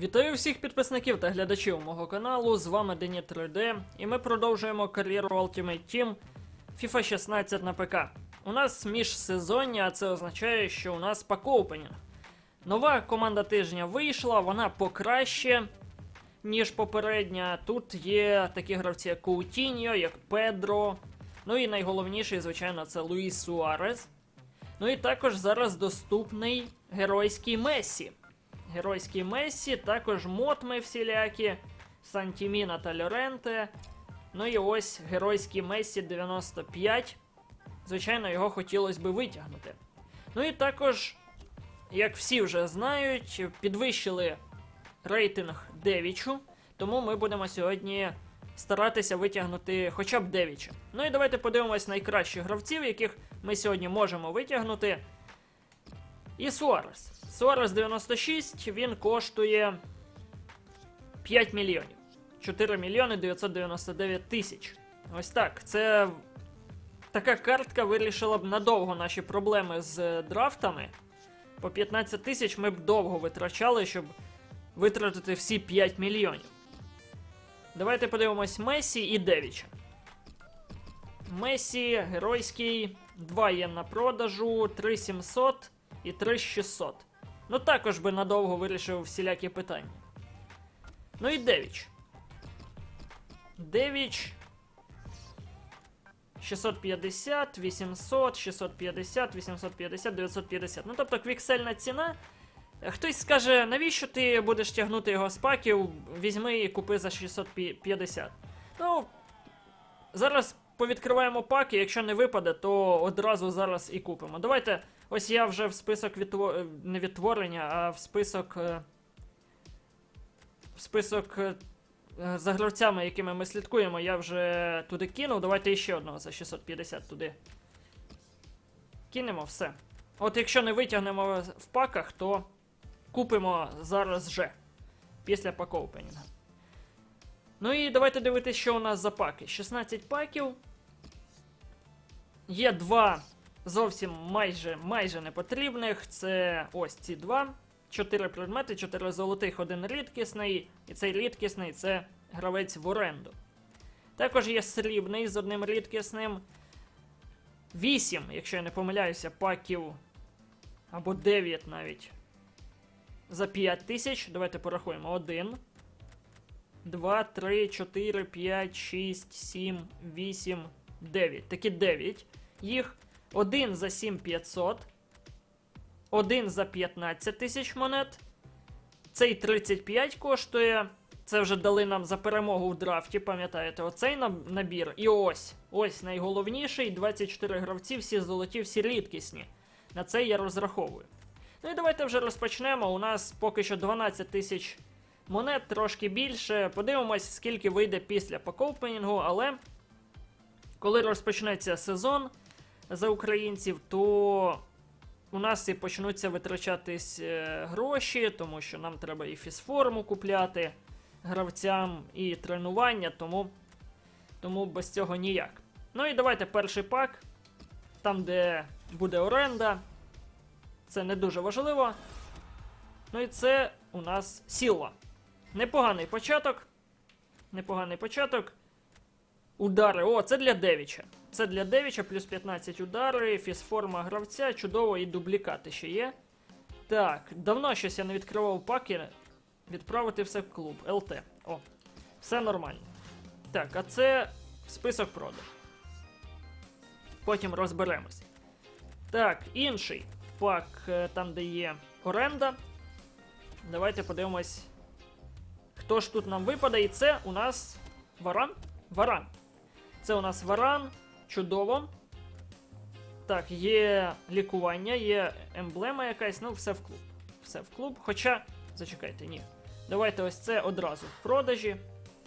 Вітаю всіх підписників та глядачів мого каналу. З вами Дені 3D, і ми продовжуємо кар'єру Ultimate Team FIFA 16 на ПК. У нас міжсезоння, а це означає, що у нас пак-оупенінг. Нова команда тижня вийшла, вона покраще, ніж попередня. Тут є такі гравці, як Коутіньо, як Педро. Ну і найголовніший, звичайно, це Луїс Суарес. Ну і також зараз доступний геройський Мессі. Геройський Мессі, також мотми всілякі, Сантіміна та Лоренте. Ну і ось геройський Мессі 95. Звичайно, його хотілося би витягнути. Ну і також, як всі вже знають, підвищили рейтинг Девічу, тому ми будемо сьогодні старатися витягнути хоча б Девіча. Ну і давайте подивимось найкращих гравців, яких ми сьогодні можемо витягнути. І Суарес. Суарес 96, він коштує 5 мільйонів. 4 мільйони 999 тисяч. Ось так. Це така картка вирішила б надовго наші проблеми з драфтами. По 15 тисяч ми б довго витрачали, щоб витратити всі 5 мільйонів. Давайте подивимось Месі і Девіча. Месі, геройський, 2 є на продажу, 3700 і 3600. Ну також би надовго вирішив всілякі питання. Ну і Девіч. Девіч. 650, 800, 650, 850, 950. Ну тобто квіксельна ціна. Хтось скаже, навіщо ти будеш тягнути його з паків, візьми і купи за 650. Ну, зараз повідкриваємо паки, якщо не випаде, то одразу зараз і купимо. Давайте, ось я вже в список відтво... не відтворення, а в список. е, В список е, за гравцями, якими ми слідкуємо, я вже туди кинув. Давайте ще одного за 650 туди. Кинемо все. От якщо не витягнемо в паках, то купимо зараз же. Після пакоупенінга. Ну і давайте дивитися, що у нас за паки. 16 паків. Є два зовсім майже майже непотрібних. Це ось ці два. Чотири предмети, чотири золотих, один рідкісний. І цей рідкісний це гравець в оренду. Також є срібний з одним рідкісним. 8, якщо я не помиляюся, паків. Або 9 навіть. За 5 тисяч. Давайте порахуємо. 1. 2, 3, 4, 5, 6, 7, 8, 9. Такі 9. Їх один за 7500. Один за 15 тисяч монет. Цей 35 коштує. Це вже дали нам за перемогу в драфті, пам'ятаєте, оцей наб- набір. І ось. Ось найголовніший. 24 гравці, всі золоті, всі рідкісні. На це я розраховую. Ну і давайте вже розпочнемо. У нас поки що 12 тисяч монет, трошки більше. Подивимось, скільки вийде після покопенінгу, але коли розпочнеться сезон за українців, то у нас і почнуться витрачатись е, гроші, тому що нам треба і фізформу купляти гравцям, і тренування, тому, тому без цього ніяк. Ну і давайте перший пак, там, де буде оренда. Це не дуже важливо. Ну і це у нас Сілва. Непоганий початок. Непоганий початок. Удари. О, це для Девіча. Це для Девіча, плюс 15 удари, фізформа гравця, чудово і дублікати ще є. Так, давно щось я не відкривав паки. Відправити все в клуб. ЛТ. О, все нормально. Так, а це список продаж. Потім розберемось. Так, інший пак, е, там, де є оренда. Давайте подивимось, хто ж тут нам випаде. І це у нас варан? Варан. Це у нас варан. Чудово. Так, є лікування, є емблема якась, ну, все в клуб. Все в клуб. Хоча, зачекайте, ні. Давайте ось це одразу в продажі.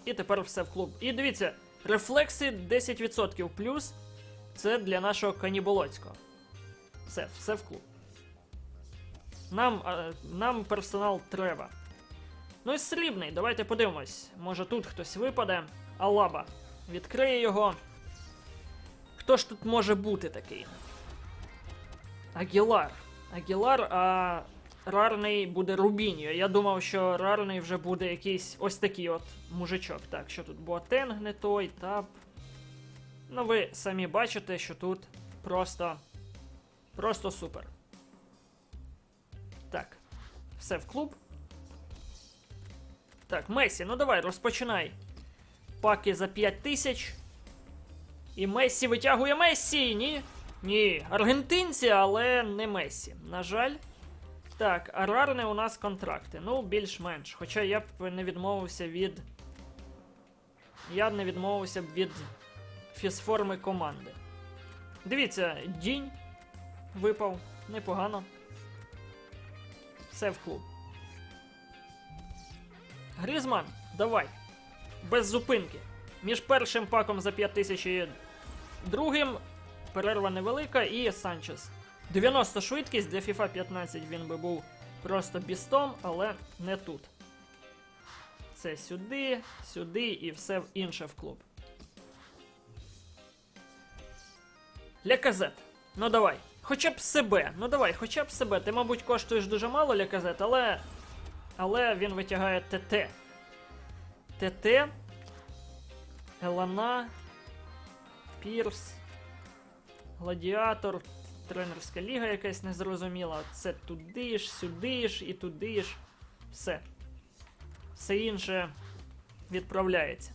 І тепер все в клуб. І дивіться, рефлекси 10% плюс. Це для нашого каніболоцького. Все, все в клуб. Нам, а, нам персонал треба. Ну і срібний, давайте подивимось. Може тут хтось випаде. Алаба. Відкриє його. Хто ж тут може бути такий? Агілар. Агілар, а рарний буде Рубіньо. Я думав, що рарний вже буде якийсь ось такий от мужичок. Так, що тут Боатенг не той, тап. Ну, ви самі бачите, що тут просто. Просто супер. Так. Все в клуб. Так, Месі, ну давай, розпочинай. Паки за 5 тисяч. І Месі витягує Месі! Ні? Ні. Аргентинці, але не Месі. На жаль. Так, а рарне у нас контракти. Ну, більш-менш. Хоча я б не відмовився від. Я б не відмовився б від фізформи команди. Дивіться, дінь випав. Непогано. Все в клуб. Грізман, давай. Без зупинки. Між першим паком за 5000 і другим перерва невелика і Санчес. 90 швидкість для FIFA 15 він би був просто бістом, але не тут. Це сюди, сюди і все в- інше в клуб. Ляказет. Ну давай. Хоча б себе. Ну давай, хоча б себе. Ти, мабуть, коштуєш дуже мало ляказет, але. Але він витягає ТТ. ТТ. Елана. Пірс. Гладіатор. Тренерська ліга якась незрозуміла. Це туди ж, сюди ж і туди ж. Все. Все інше відправляється.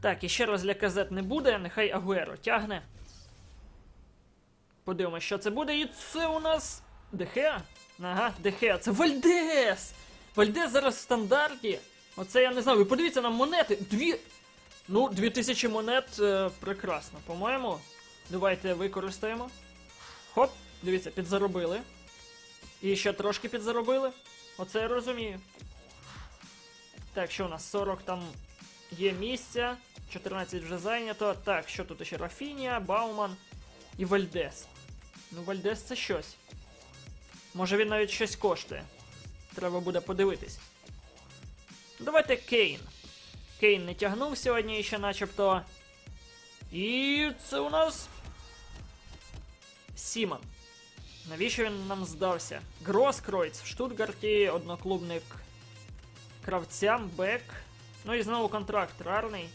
Так, і ще раз для казет не буде, нехай Агуеро тягне. Подивимось, що це буде. І це у нас. Дехеа? Ага, Дехеа. Це Вальдес! Вальдес зараз в стандарті. Оце я не знаю. Ви подивіться на монети. Дві. Ну, 2000 монет е, прекрасно. По-моєму. Давайте використаємо. Хоп, дивіться, підзаробили. І ще трошки підзаробили. Оце я розумію. Так, що у нас? 40 там є місця. 14 вже зайнято. Так, що тут ще? Рафінія, Бауман і Вальдес. Ну, Вальдес це щось. Може він навіть щось коштує. Треба буде подивитись. Давайте Кейн. Кейн не тягнув сьогодні ще начебто. І це у нас. Сіман. Навіщо він нам здався? Гроскройц в Штутгарті, одноклубник кравцям, Бек. Ну і знову контракт рарний.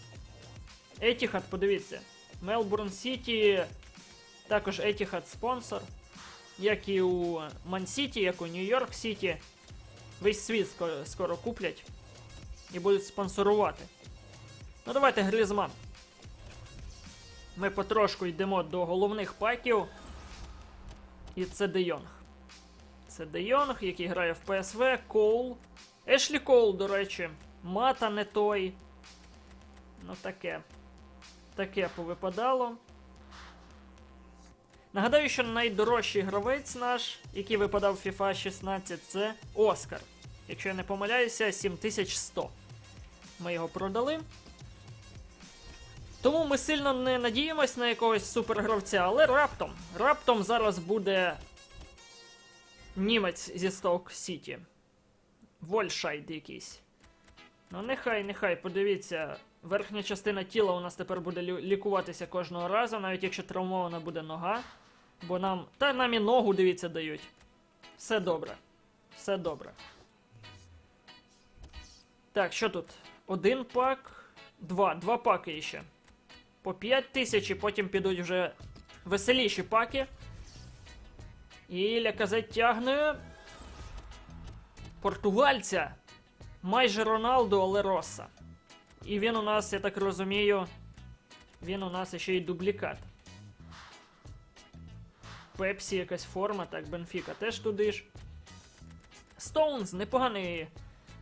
Етіхат, подивіться. Мелбурн Сіті. Також Етіхат спонсор. Як і у Ман Сіті, як у Нью-Йорк Сіті. Весь світ скоро, скоро куплять і будуть спонсорувати. Ну давайте Грізман. Ми потрошку йдемо до головних паків. І це Де Йонг. Це Де Йонг, який грає в ПСВ, Коул. Ешлі Коул, до речі. Мата не той. Ну таке. Таке повипадало. Нагадаю, що найдорожчий гравець наш, який випадав в FIFA 16, це Оскар. Якщо я не помиляюся, 7100. Ми його продали. Тому ми сильно не надіємось на якогось супергравця, але раптом. Раптом зараз буде німець зі Сток Сіті. Вольшайд якийсь. Ну, нехай, нехай, подивіться. Верхня частина тіла у нас тепер буде лікуватися кожного разу, навіть якщо травмована буде нога. Бо нам. Та нам і ногу, дивіться, дають. Все добре. Все добре. Так, що тут? Один пак. Два. Два паки ще. По 5 тисяч, і потім підуть вже веселіші паки. І Ляказет тягне. Португальця. Майже Роналду, але Роса. І він у нас, я так розумію, він у нас ще й дублікат. Пепсі якась форма, так, Бенфіка теж туди ж. Стоунс непоганий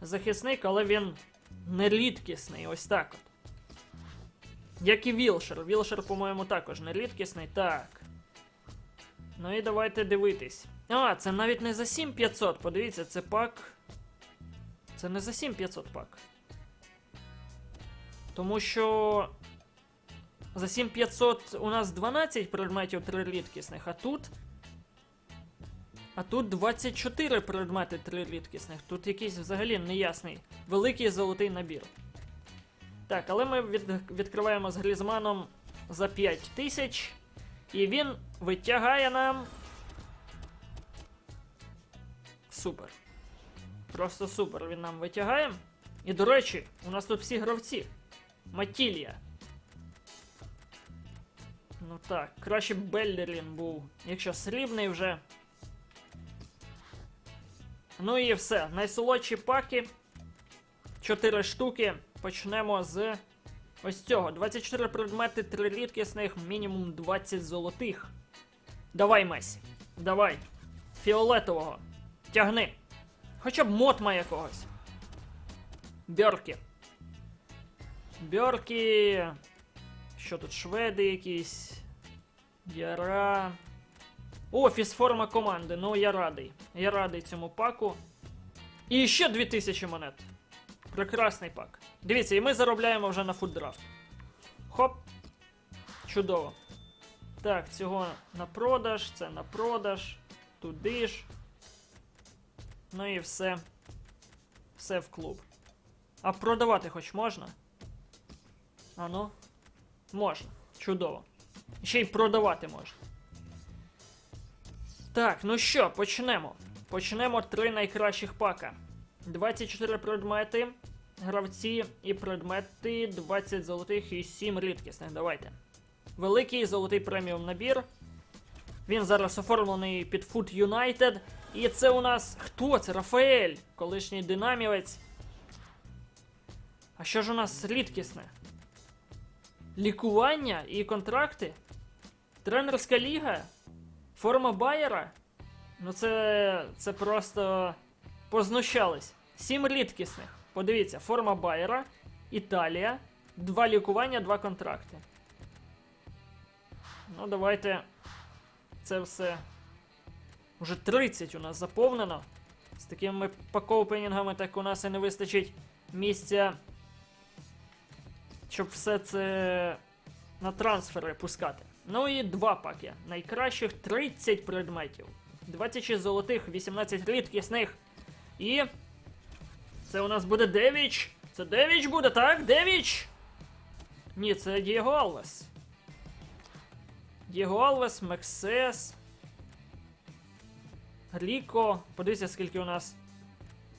захисник, але він не рідкісний, ось так от. Як і Вілшер. Вілшер, по-моєму, також не рідкісний. Так. Ну і давайте дивитись. А, це навіть не за 7500. Подивіться, це пак. Це не за 7500 пак. Тому що. За 7500 у нас 12 предметів 3 рідкісних, а тут. А тут 24 предмети 3 рідкісних. Тут якийсь взагалі неясний. Великий золотий набір. Так, але ми від, відкриваємо з Грізманом за 5 тисяч. І він витягає нам. Супер. Просто супер. Він нам витягає. І до речі, у нас тут всі гравці. Матілія. Ну так, краще б Беллерін був, якщо срібний вже. Ну і все. Найсолодші паки. 4 штуки. Почнемо з ось цього. 24 предмети, 3 рідкісних, мінімум 20 золотих. Давай, Месі. Давай. Фіолетового. Тягни. Хоча б мотма якогось. Бьорки. Бьорки. Що тут, шведи якісь. Яра. О, фізформа команди. Ну, я радий. Я радий цьому паку. І ще 2000 монет. Прекрасний пак. Дивіться, і ми заробляємо вже на фуддрафт. Хоп. Чудово. Так, цього на продаж, це на продаж. Туди ж. Ну і все. Все в клуб. А продавати хоч можна? А ну? Можна. Чудово. Ще й продавати можна. Так, ну що, почнемо. Почнемо три найкращих пака. 24 предмети, гравці і предмети, 20 золотих і 7 рідкісних. Давайте. Великий золотий преміум набір. Він зараз оформлений під Food United. І це у нас. Хто це? Рафаель, колишній динамівець. А що ж у нас рідкісне? Лікування і контракти? Тренерська ліга? Форма Байера? Ну це. це просто познущались. Сім рідкісних. Подивіться, форма Байера, Італія, два лікування, два контракти. Ну, давайте. Це все. Уже 30 у нас заповнено. З такими пакоупенінгами так у нас і не вистачить місця. Щоб все це на трансфери пускати. Ну і два паки. Найкращих 30 предметів. 26 золотих, 18 рідкісних. І. Це у нас буде Девіч. Це Девіч буде, так? Девіч! Ні, це Дієго Алвес. Дієго Алвес, Мексес. Ріко. Подивіться, скільки у нас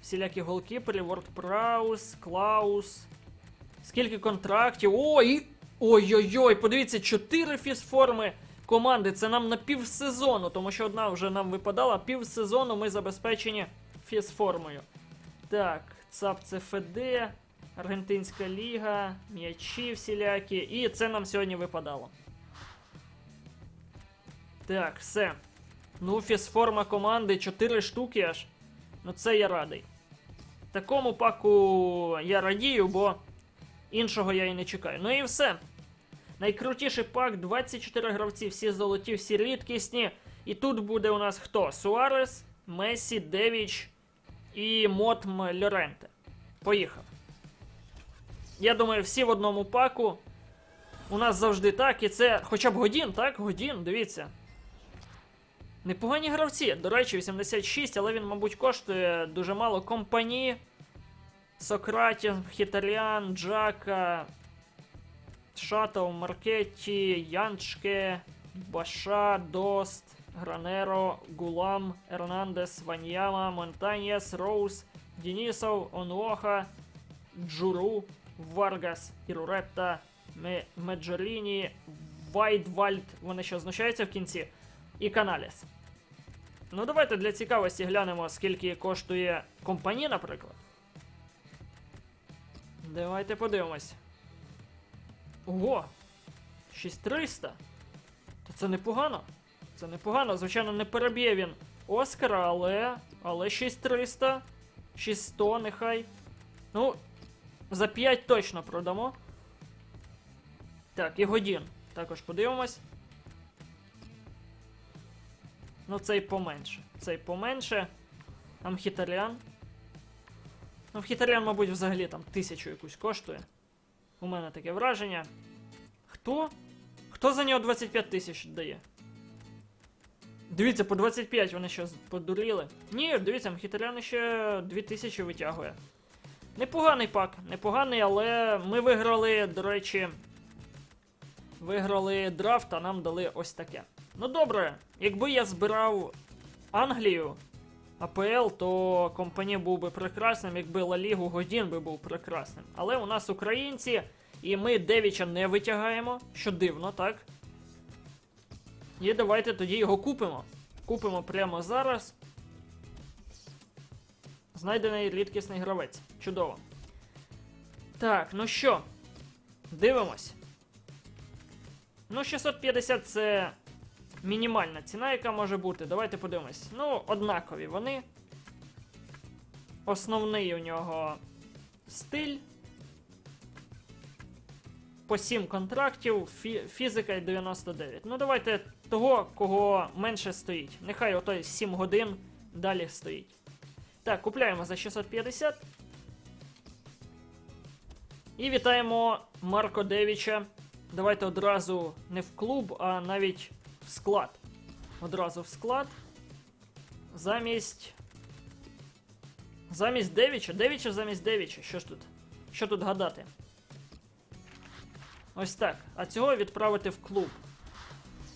всілякі голкіперів, Ворд Праус, Клаус. Скільки контрактів. Ой! Ой-ой-ой, подивіться, 4 фізформи команди. Це нам на півсезону, тому що одна вже нам випадала. Півсезону ми забезпечені фізформою. Так, ЦАП ЦФД, Аргентинська ліга, м'ячі всілякі. І це нам сьогодні випадало. Так, все. Ну, фізформа команди 4 штуки аж. Ну це я радий. Такому паку я радію, бо іншого я і не чекаю. Ну і все. Найкрутіший пак 24 гравці, всі золоті, всі рідкісні. І тут буде у нас хто? Суарес, Месі, Девіч і Мотм Льоренте. Поїхав. Я думаю, всі в одному паку. У нас завжди так, і це хоча б годін, так? Годін, дивіться. Непогані гравці. До речі, 86, але він, мабуть, коштує дуже мало. Компані, Сократін, Хітаріан, Джака, Шатов, Маркетті, Янчке, Баша, Дост, Гранеро, Гулам, Ернандес, Ваньяма, Монтаньєс, Роуз, Дінісов, Онуоха, Джуру, Варгас, Іруретта, Меджоліні, Вайдвальд. Вони що знущаються в кінці? І Каналіс. Ну, давайте для цікавості глянемо, скільки коштує компані, наприклад. Давайте подивимось. Ого! 6300. То це непогано. Це непогано. Звичайно, не переб'є він Оскара, але. Але 6300. 6100, нехай. Ну, за 5 точно продамо. Так, і годін. Також подивимось. Ну, цей поменше. Цей поменше. Амхітаріан. Ну, Мхітаріан, мабуть, взагалі там тисячу якусь коштує. У мене таке враження. Хто? Хто за нього 25 тисяч дає? Дивіться, по 25 вони що подуріли. Ні, дивіться, Мхітарян ще 2000 витягує. Непоганий пак, непоганий, але ми виграли, до речі. Виграли драфт, а нам дали ось таке. Ну добре, якби я збирав Англію, АПЛ, то компанії був би прекрасним, якби Ла Лігу Годін би був прекрасним. Але у нас українці, і ми Девіча не витягаємо, що дивно, так? І давайте тоді його купимо. Купимо прямо зараз. Знайдений рідкісний гравець. Чудово. Так, ну що, дивимось. Ну, 650 це мінімальна ціна, яка може бути. Давайте подивимось. Ну, однакові вони. Основний у нього стиль. По 7 контрактів, фі- фізика і 99. Ну, давайте того, кого менше стоїть. Нехай отой 7 годин далі стоїть. Так, купляємо за 650. І вітаємо Марко Девіча. Давайте одразу не в клуб, а навіть склад. Одразу в склад. Замість. Замість Девіча. Девіча замість Девіча. Що ж тут? Що тут гадати? Ось так. А цього відправити в клуб.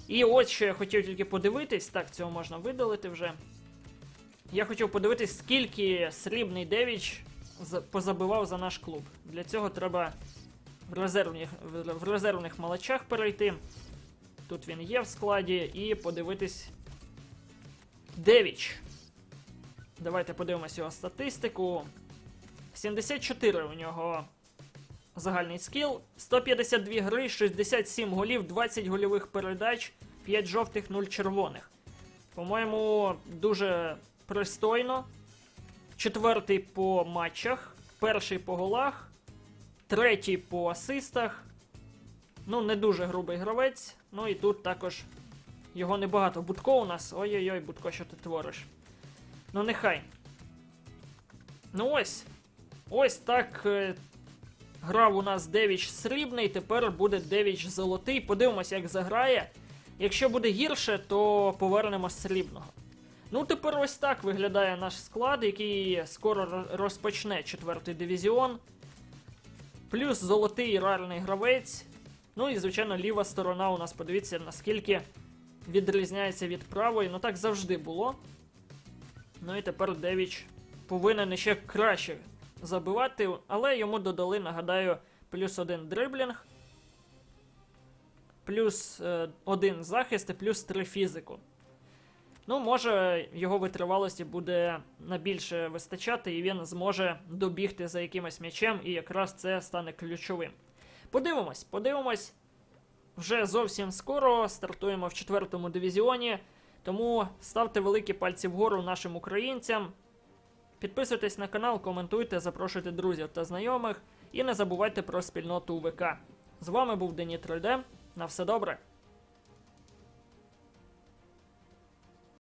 І ось що я хотів тільки подивитись. Так, цього можна видалити вже. Я хотів подивитись, скільки срібний Девіч позабивав за наш клуб. Для цього треба в резервних, в резервних малачах перейти. Тут він є в складі, і подивитись. Девіч. Давайте подивимось його статистику. 74 у нього загальний скіл. 152 гри, 67 голів, 20 гольових передач, 5 жовтих, 0 червоних. По-моєму, дуже пристойно. Четвертий по матчах, перший по голах, третій по асистах. Ну, не дуже грубий гравець. Ну і тут також його небагато. Будко у нас. Ой-ой-ой, Будко, що ти твориш? Ну, нехай. Ну ось. Ось так е, грав у нас Девіч срібний, тепер буде Девіч золотий. Подивимося, як заграє. Якщо буде гірше, то повернемо срібного. Ну, тепер ось так виглядає наш склад, який скоро ро- розпочне четвертий дивізіон. Плюс золотий рарний гравець. Ну і, звичайно, ліва сторона у нас, подивіться, наскільки відрізняється від правої. Ну так завжди було. Ну і тепер Девіч повинен ще краще забивати, але йому додали, нагадаю, плюс один дриблінг, плюс е, один захист і плюс три фізику. Ну, може, його витривалості буде на більше вистачати, і він зможе добігти за якимось м'ячем, і якраз це стане ключовим. Подивимось, подивимось. Вже зовсім скоро стартуємо в четвертому дивізіоні. Тому ставте великі пальці вгору нашим українцям. Підписуйтесь на канал, коментуйте, запрошуйте друзів та знайомих. І не забувайте про спільноту УВК. З вами був Дені 3D. На все добре.